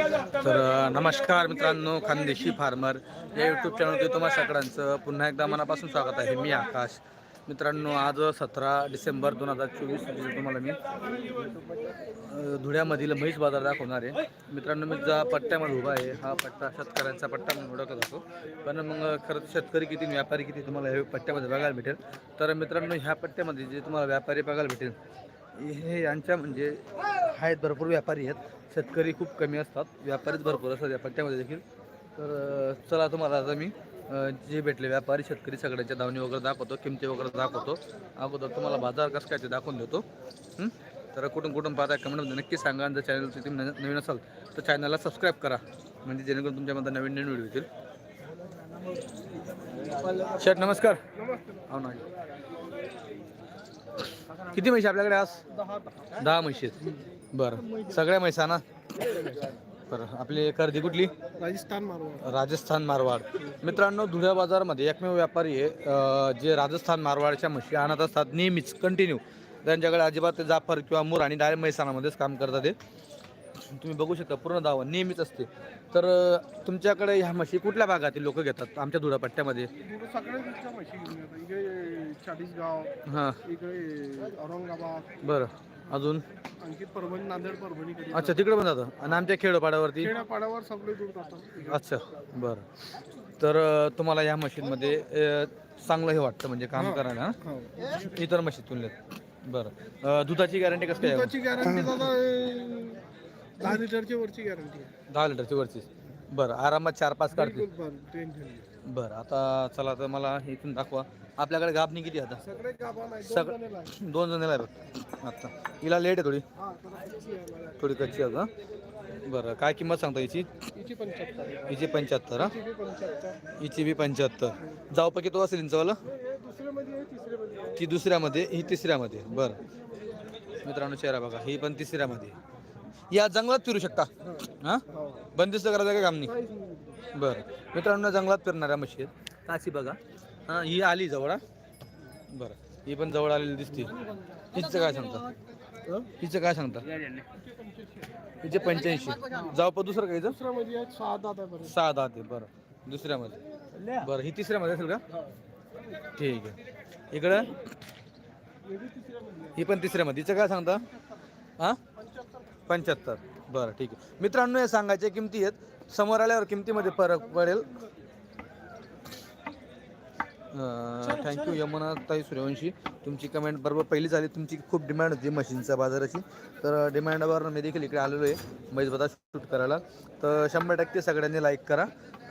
तर नमस्कार मित्रांनो खानदेशी फार्मर. या यूट्यूब चॅनलवरती तुम्हा सगळ्यांचं पुन्हा एकदा मनापासून स्वागत आहे. मी आकाश. मित्रांनो आज सतरा डिसेंबर दोन हजार चोवीस रोजी तुम्हाला मी धुळ्यामधील म्हैस बाजार दाखवणार आहे. मित्रांनो मी ज्या पट्ट्यामध्ये उभा आहे हा पट्टा शेतकऱ्यांचा पट्टा म्हणून ओळखला जातो. पण मग खरं शेतकरी किती व्यापारी किती तुम्हाला हे पट्ट्यामध्ये बघायला भेटेल. तर मित्रांनो ह्या पट्ट्यामध्ये जे तुम्हाला व्यापारी बघायला भेटेल हे यांच्या म्हणजे आहेत भरपूर व्यापारी आहेत. शेतकरी खूप कमी असतात. व्यापारीच भरपूर असतात. या पट्ट्यामध्ये देखील. तर चला तुम्हाला आता मी जे भेटले व्यापारी शेतकरी सगळ्यांच्या धावणी वगैरे दाखवतो किमती वगैरे दाखवतो. अगोदर तुम्हाला बाजार कसं काय ते दाखवून देतो. तर कुठून कुठून पाहता कमेंटमध्ये नक्की सांगा आणि जर चॅनल तुम्ही न- नवीन असाल तर चॅनलला सबस्क्राईब करा. म्हणजे जेणेकरून तुमच्यामध्ये नवीन नवीन व्हिडिओ येतील. शेट नमस्कार. हो ना. किती म्हशी आपल्याकडे आज? दहा म्हशी आहेत. बरं. सगळ्या म्हैसा ना बरं. आपली खरेदी कुठली? राजस्थान मारवाड. राजस्थान मारवाड. मित्रांनो धुळ्या बाजारमध्ये एकमेव व्यापारी आहे जे राजस्थान मारवाडच्या म्हशी आणत असतात नेहमीच कंटिन्यू त्यांच्याकडे अजिबात जाफर किंवा मुर आणि डायरेक्ट मैसानामध्येच काम करतात ते तुम्ही बघू शकता पूर्ण दावा नेहमीच असते. तर तुमच्याकडे ह्या म्हशी कुठल्या भागातील लोक घेतात आमच्या धुळा पट्ट्यामध्ये? इकडे सगळ्या म्हशी घेऊन येतात. इकडे चाळीसगाव हां. इकडे औरंगाबाद. बरं. अजून? आणखी परभणी नांदेड परभणी कडे अच्छा तिकडे पण जातं. आणि आमच्या खेडोपाड्यावरती? खेड्यापाड्यावर सगळे दूर जातात. अच्छा बरं. तर तुम्हाला या मशीनमध्ये चांगलं हे वाटतं म्हणजे काम करायला हा? हो. इतर मशीन तुलनेत बरं. दुधाची गॅरंटी कसं आहे? दुधाची गॅरंटी दादा अं, दहा लिटरची वरची गॅरंटी दहा लिटरची वरची. बरं आरामात चार पाच काढते बिलकुल बरं आता चला तर मला इथून दाखवा. आपल्याकडे गाबणी किती आता? सगळे गाभा नाही सग- दोन जण आहे बघ. आता. हिला लेट आहे थोडी. हा. थोडी कच्ची आहे का? बरं काय किंमत सांगता हिची हिची पंच्याहत्तर. हिची पंच्याहत्तर हा? हिची बी पंच्याहत्तर. हिची बी पंच्याहत्तर. जाऊ पकी तो असेल इंचवाला हे ती दुसऱ्यामध्ये? ही तिसऱ्यामध्ये. बरं. मित्रांनो चेहरा बघा. ही पण तिसऱ्यामध्ये. या जंगलात फिरू शकता. हां? बंदिस्त करायचं काय काम नाही. बरं. मित्रांनो जंगलात फिरणाऱ्या म्हशी आहेत. काशी बघा. हां ही आली जवळ हा? बरं. ही पण जवळ आलेली दिसते. हिचं काय सांगता? हिचं काय सांगता? हिचे पंच्याऐंशी. जाऊ पण दुसरं आहे सहा दात आहे बरं. सहा दहा ते बरं. दुसऱ्यामध्ये. बरं ही तिसऱ्यामध्ये असेल का? ठीक आहे. इकडं? हे. ही पण तिसऱ्यामध्ये. हिचं काय सांगता? हां? पंच्याहत्तर. बरं ठीक आहे. मित्रांनो या सांगायच्या किमती आहेत. समोर आल्यावर किमतीमध्ये फरक पडेल. थँक्यू यमुना ताई सूर्यवंशी. तुमची कमेंट बरोबर पहिली झाली. तुमची खूप डिमांड होती मशीनच्या बाजाराची. तर डिमांडवर मी देखील इकडे आलेलो आहे मैजबदा शूट करायला. तर शंभर टक्के सगळ्यांनी लाईक करा.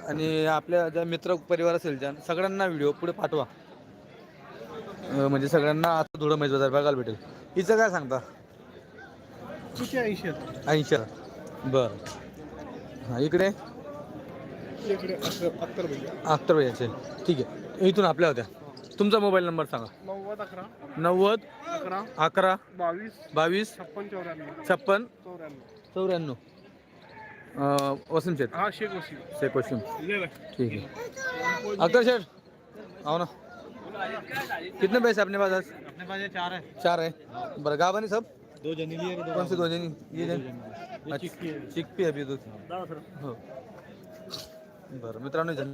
आणि आपल्या ज्या मित्र परिवार असेल ज्या सगळ्यांना व्हिडिओ पुढे पाठवा. म्हणजे सगळ्यांना आता थोडं मैजबाजार बघायला भेटेल. हिचं काय सांगता? ऐंशी आहेत ऐंशी बरं. हां इकडे? इकडे अत्तर भैया. अख्तर भैयाचे. ठीक आहे. इथून आपल्या होत्या. तुमचा मोबाईल नंबर सांगा. नव्वद अकरा नव्वद अकरा अकरा बावीस बावीस छप्पन चौऱ्याण्णव. छप्पन चौऱ्याण्णव. चौऱ्याण्णव. अं, शेठ. हा शेख वसीम. शेख वसीम. ठीक है अख्तर शेठ. आओ ना. कितने पैसे अपने पास आज? अपने पास चार है. चार है. बरं गावानी सब? दो जनी लिए कौन से दो जनी? ये जन। चिकपी अभी दूध हो। बरं मित्रांनो जन।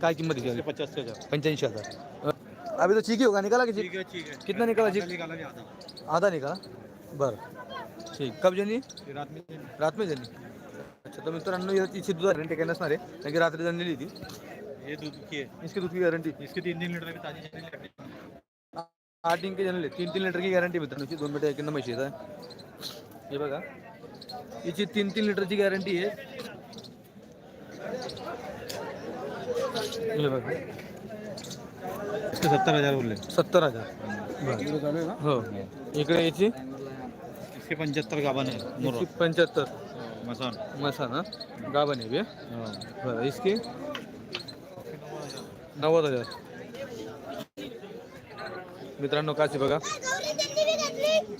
काय किंमत आहे पचास हज़ार। पंच्याऐंशी हज़ार. अभी तो चीक ही होगा निकाला कि चीक है ठीक है। कितना निकाला चीक निकाला भी आता आधा निकाला? बरं ठीक। कब जनी? रात में रात में जनी। अच्छा तर मित्रांनो याची दूध गॅरंटी काय नसणार आहे कारण की रात्री जनलेली ती. ये दूध की है। इसकी दूध की गॅरंटी इसके तीन तीन लीटर ताजी दिन की जनले तीन तीन लिटरची गॅरंटी मित्रांनो हिची दोन मिनिटं म्हशी आहे हे? बघा। हिची तीन तीन लिटरची गॅरंटी आहे हे। बघा। इसके सत्तर हज़ार बोल सत्तर हज़ार. हो इकडे याची इसके पंचहत्तर गावन है हिची पंच्याहत्तर मसान। मसाना गाभण आहे बे. बरं इसकी? नव्वद हज़ार। मित्रांनो काशी बघा.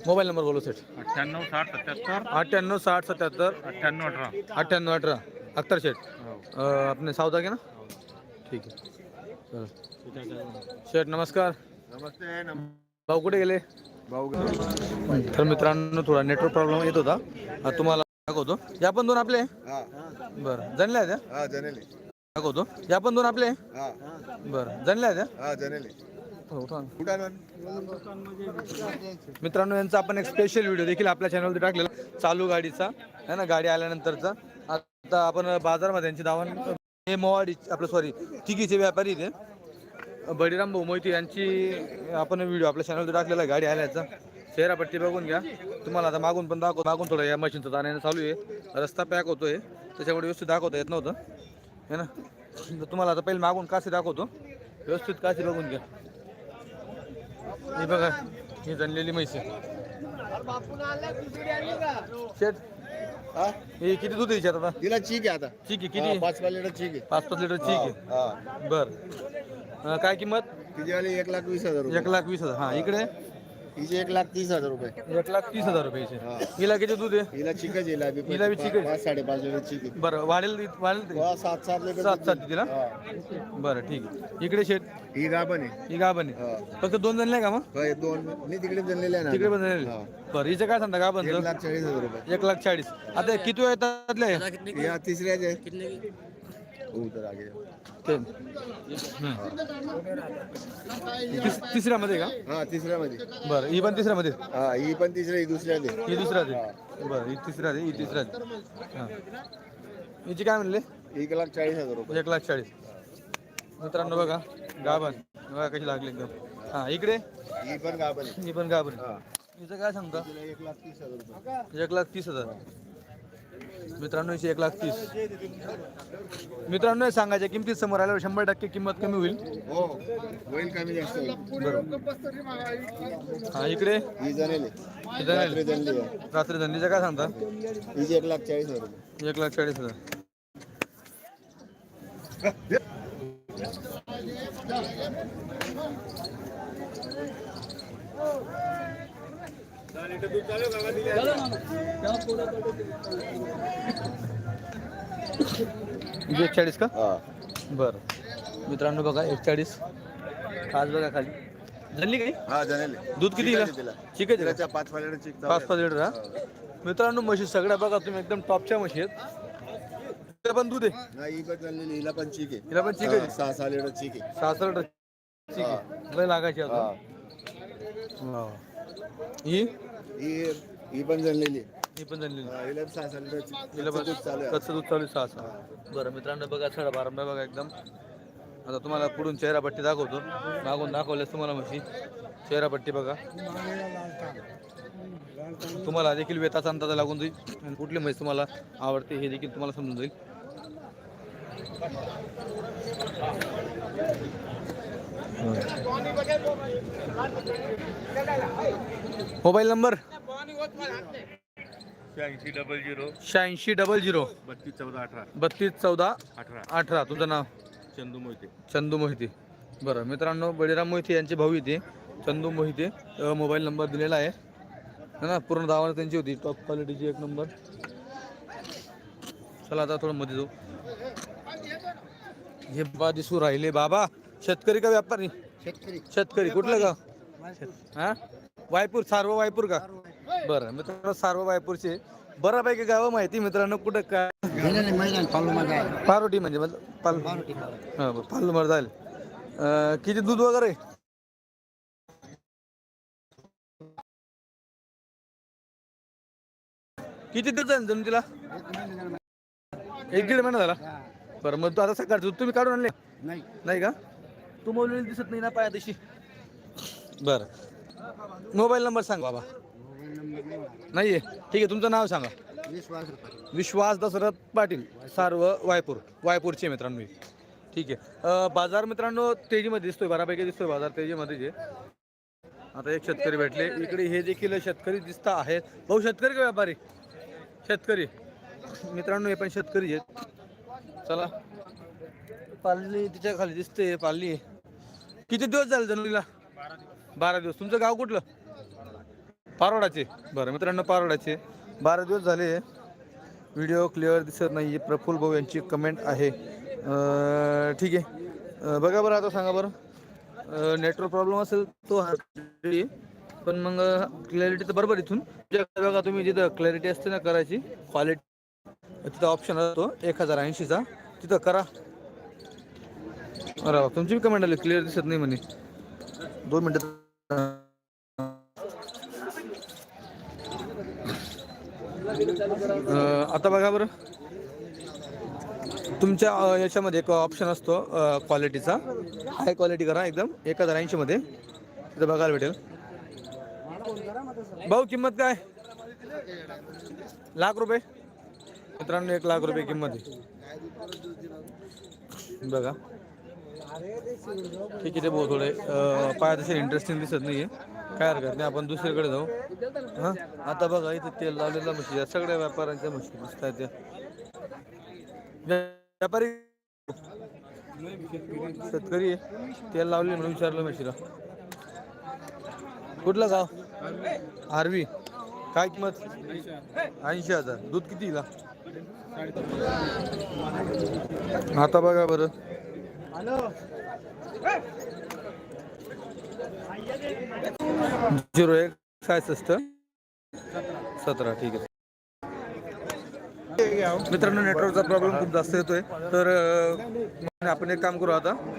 मोबाईल नंबर बोलो सेट अठ्ठ्याण्णव साठ सत्याहत्तर. अठ्ठ्याण्णव साठ सत्याहत्तर. अठ्ठ्याण्णव अठरा. अठ्ठ्याण्णव अठरा. अख्तर शेठ. अं, आपने सावधा के ना? ठीक आहे. शेठ नमस्कार. नमस्ते भाऊ कुठे गेले? तर मित्रांनो थोडा नेटवर्क प्रॉब्लेम येत होता. हा, तुम्हाला दाखवतो. या पण दोन आपले? हा. बरं. जणल्या त्या? हा जनेले दाखवतो. या पण दोन आपले? हा. बरं. जणल्या त्या? हा हो का? कुठं मित्रांनो यांचा आपण एक स्पेशल व्हिडिओ देखील आपल्या चॅनलवर टाकलेला. चालू गाडीचा. आहे ना गाडी आल्यानंतरचा. आता आपण बाजारमध्ये यांची धावण हे मोवाडी आपलं सॉरी तिघीचे व्यापारी इथे बळीराम भाऊ मोहिते यांची आपण व्हिडिओ आपल्या चॅनलवर टाकलेला आहे गाडी आल्याचा. चेहरापट्टी बघून घ्या. तुम्हाला आता मागून पण दाखव मागून थोडं या मशीनचं जाण्यानं चालू आहे. रस्ता पॅक होतोय. त्याच्यामुळे व्यवस्थित दाखवता येत नव्हतं. है ना? तर तुम्हाला आता पहिले मागून कासे दाखवतो. व्यवस्थित कासे बघून घ्या. हे बघा ही जनलेली म्हैस शेट हा हे किती दूध आहे आता? तिला चीक आहे आता. ठीक आहे किती? पाच लिटर चीक आहे. पाच पाच लिटर ठीक आहे. हा बर. अं, काय किंमत? तिची वाली एक लाख वीस हजार रुपये. एक लाख वीस हजार. हा इकडे. तिची एक लाख तीस हजार रुपये. एक लाख तीस हजार रुपयाचे हा. हिला किती दूध आहे? हिला चिकच येईल हिला बी. पाच साडेपाच लिटर चिक बरं वाढेल वाढेल ते? हा, सात सात लिटर सात सात हा. बरं ठीक आहे. इकडे शेट ही गाभण आहे. ही गाभण आहे. हा. फक्त दोन जण नाही का मग? होय, दोन नाही तिकडे जनलेले आहे ना. तिकडे पण झालेले हा. बरं हिचं काय सांगता एक लाख चाळीस हजार रुपये. एक लाख चाळीस. आता किती येतातले या तिसऱ्याच. उतर आगे। तिसऱ्यामध्ये का? हा तिसऱ्यामध्ये। बरं ही पण तिसऱ्यामध्ये? हा ही पण तिसऱ्या ही दुसऱ्या दे। ही दुसऱ्या दे। बरं ही तिसऱ्या दे ही तिसऱ्या दे। हां। हिची काय म्हणले? एक लाख चाळीस हजार रुपये। एक लाख चाळीस। मित्रांनो बघा गाभण. बघा कशी लागली एकदम. हां इकडे? ही पण गाभण ही पण गाभण. हा. हिचं काय सांगता? एक लाख तीस हजार रुपये. एक लाख तीस हजार. मित्रांनो हिची एक लाख तीस. मित्रांनो हे सांगायच्या किमतीत समोर आल्यावर शंभर टक्के किंमत कमी होईल. हो होईल कमी जास्त होईल. हा इकडे? ही ही. रात्री जनली आहे. रात्री धंदीचं काय सांगता? हिची एक लाख चाळीस हजार रुपये. एक लाख चाळीस हजार. हिची एक चाळीस का बरं. मित्रांनो बघा एक चाळीस आज बघा खाली. झाली काही? हा जनेल दूध किती चिकन ठीक आहे तिला. पाच पाच लिटर चिक पाच पाच लिटर हा मित्रांनो म्हशी सगळ्या बघा तुम्ही एकदम टॉपच्या म्हशी आहेत. पण दूध आहे? हिला पण चिक आहे. हिला पण चिक आहे? सहा सहा लिटर चिक आहे. सहा सहा लिटर ठीक आहे. लागायची आता. हा. ही ही पण जनलेली आहे. ही पण हा, हिला सहा हिला पण चालू आहे. कच्चं दूध चालू आहे सहा सहा बरं मित्रांनो बघा सडा बारंबा बघा एकदम. आता तुम्हाला पुढून चेहरापट्टी दाखवतो. मागून दाखवल्यास तुम्हाला म्हशी. चेहरापट्टी बघा. तुम्हाला देखील वेताचा अंदाज लागून जाईल. आणि कुठली म्हैस तुम्हाला आवडते हे देखील तुम्हाला समजून जाईल. Mobile number? शहाऐंशी डबल झिरो. शहाऐंशी डबल झिरो. बत्तीस चौदा अठरा. बत्तीस चौदा अठरा. अठरा. तुमचं नाव? चंदू मोहिते. चंदू मोहिते. बरं मित्रांनो बळीराम मोहिते यांचे भाऊ इथे. चंदू मोहिते मोबाईल नंबर दिलेला आहे. ना पूर्ण दावा त्यांची होती. टॉप क्वालिटीची एक नंबर चला आता थोडं मध्ये जाऊ. हे बाबा दिसू राहिले बाबा. शेतकरी का व्यापारी? शेतकरी. शेतकरी. कुठलं गाव? हा? वायपूर सार्व वायपूर का? बरं मित्रांनो सार्व वायपूरचे. बऱ्यापैकी गावं माहिती मित्रांनो कुठं काय? पारोटी म्हणजे पाल हा पालमर जाईल किती दूध वगैरे? किती दूध झालं तिला एक दीड महिना झाला. बरं मग तू आता सकाळचं दूध तुम्ही काढून आणले? नाही का? तू मोबाईल दिसत नाही ना पाया दिवशी बरं. मोबाईल नंबर सांग बाबा. नाही आहे ठीक आहे तुमचं नाव सांगा. विश्वास दशरथ पाटील सार्व वायपूर. वायपूरचे मित्रांनो ठीक आहे. बाजार मित्रांनो तेजीमध्ये दिसतोय बऱ्यापैकी दिसतोय बाजार तेजीमध्ये जे. आता एक शेतकरी भेटले. इकडे हे देखील शेतकरी दिसता आहेत. भाऊ शेतकरी का व्यापारी? शेतकरी. मित्रांनो हे पण शेतकरी आहेत. चला. पालली तिच्या खाली दिसते पालली किती दिवस झाले जनुलीला? बारा दिवस. तुमचं गाव कुठलं? पारोडाचे. बरं मित्रांनो पारोडाचे. बारा दिवस झाले. व्हिडिओ क्लिअर दिसत नाही प्रफुल्ल भाऊ यांची कमेंट आहे. ठीक आहे. बघा बरं आता सांगा बरं. नेटवर्क प्रॉब्लेम असेल तो पण मग क्लॅरिटी तर बरोबर इथून. बघा तुम्ही जिथं क्लॅरिटी असते ना करायची क्वालिटी तिथं ऑप्शन असतो एक हजार ऐंशीचा. तिथं करा. अरे तुमची बी कमेंट आली क्लिअर दिसत नाही म्हणे. दोन मिनटं. अं, आता बघा बरं. तुमच्या याच्यामध्ये एक ऑप्शन असतो क्वालिटीचा हाय क्वालिटी करा एकदम एक हजार ऐंशीमध्ये तिथं बघायला भेटेल. भाऊ किंमत काय? लाख रुपये. मित्रांनो एक लाख रुपये किंमत आहे. बघा. ठीक आहे ते भाऊ थोडे अं, पायात इंटरेस्टिंग दिसत नाहीये. काय हरकत नाही आपण दुसरीकडे जाऊ. हां? आता बघा इथं तेल लावलेल्या म्हशी सगळ्या व्यापाऱ्यांच्या म्हशी दिसत आहेत त्या. व्यापारी? शेतकरी तेल लावले म्हणून विचारलं म्हशीला. कुठलं गाव? आरवी. काय किंमत? ऐंशी हजार. दूध किती आता बघा बरं. झिरो एक सहासष्ट सतरा ठीक आहे. मित्रांनो नेटवर्कचा प्रॉब्लेम खूप जास्त येतोय. तर आपण एक काम करू आता.